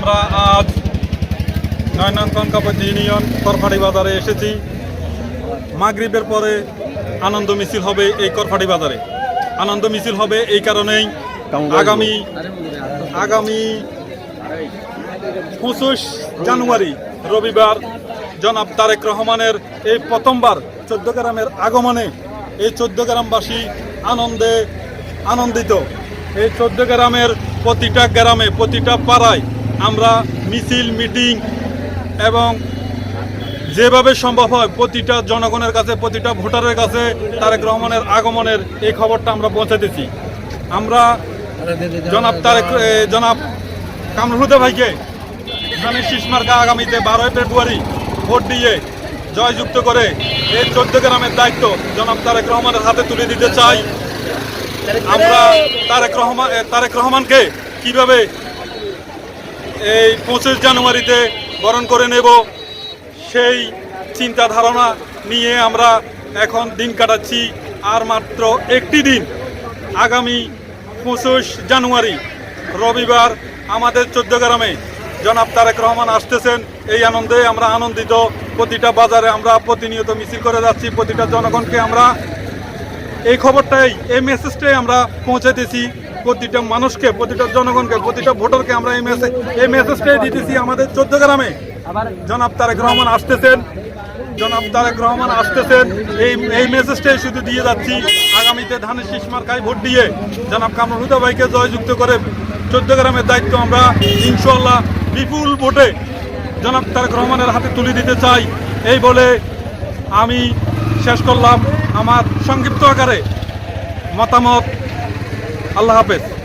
আমরা আজ নয়নং কনকাপতি ইউনিয়ন করফাটি বাজারে এসেছি। মাগরিবের পরে আনন্দ মিছিল হবে এই করফাটি বাজারে। আনন্দ মিছিল হবে এই কারণেই আগামী আগামী পঁচিশ জানুয়ারি রবিবার জনাব তারেক রহমানের এই প্রথমবার চোদ্দ গ্রামের আগমনে এই চোদ্দ গ্রামবাসী আনন্দে আনন্দিত। এই চোদ্দ গ্রামের প্রতিটা গ্রামে প্রতিটা পাড়ায় আমরা মিছিল মিটিং এবং যেভাবে সম্ভব হয় প্রতিটা জনগণের কাছে প্রতিটা ভোটারের কাছে তারেক রহমানের আগমনের এই খবরটা আমরা পৌঁছাতেছি আমরা জনাব তারেক জনাব কামরুল হুদা ভাইকে ধানের শীষ মার্কা আগামীতে বারোই ফেব্রুয়ারি ভোট দিয়ে জয়যুক্ত করে এই চোদ্দ গ্রামের দায়িত্ব জনাব তারেক রহমানের হাতে তুলে দিতে চাই। আমরা তারেক রহমান তারেক রহমানকে কীভাবে এই পঁচিশ জানুয়ারিতে বরণ করে নেব। সেই চিন্তা ধারণা নিয়ে আমরা এখন দিন কাটাচ্ছি আর মাত্র একটি দিন। আগামী পঁচিশ জানুয়ারি, রবিবার আমাদের গ্রামে জনাব তারেক রহমান আসতেছেন। এই আনন্দে আমরা আনন্দিত। প্রতিটা বাজারে আমরা প্রতিনিয়ত মিছিল করে যাচ্ছি। প্রতিটা জনগণকে আমরা এই খবরটাই, এই মেসেজটাই আমরা পৌঁছে পৌঁছাইতেছি। প্রতিটা মানুষকে, প্রতিটা জনগণকে, প্রতিটা ভোটারকে আমরা এই মেসেজ এই মেসেজটাই দিতেছি আমাদের চোদ্দ গ্রামে। জনাব তারেক রহমান আসতেছেন। জনাব তারেক রহমান আসতেছেন। এই এই মেসেজটাই শুধু দিয়ে যাচ্ছি। আগামীতে ধানের শীষ মার্কায় ভোট দিয়ে জনাব কামরুল হুদা ভাইকে জয়যুক্ত করে চোদ্দ গ্রামের দায়িত্ব আমরা ইনশাল্লাহ বিপুল ভোটে জনাব তারেক রহমানের হাতে তুলে দিতে চাই। এই বলে আমি শেষ করলাম। আমার সংক্ষিপ্ত আকারে মতামত আল্লাহ হাফেজ।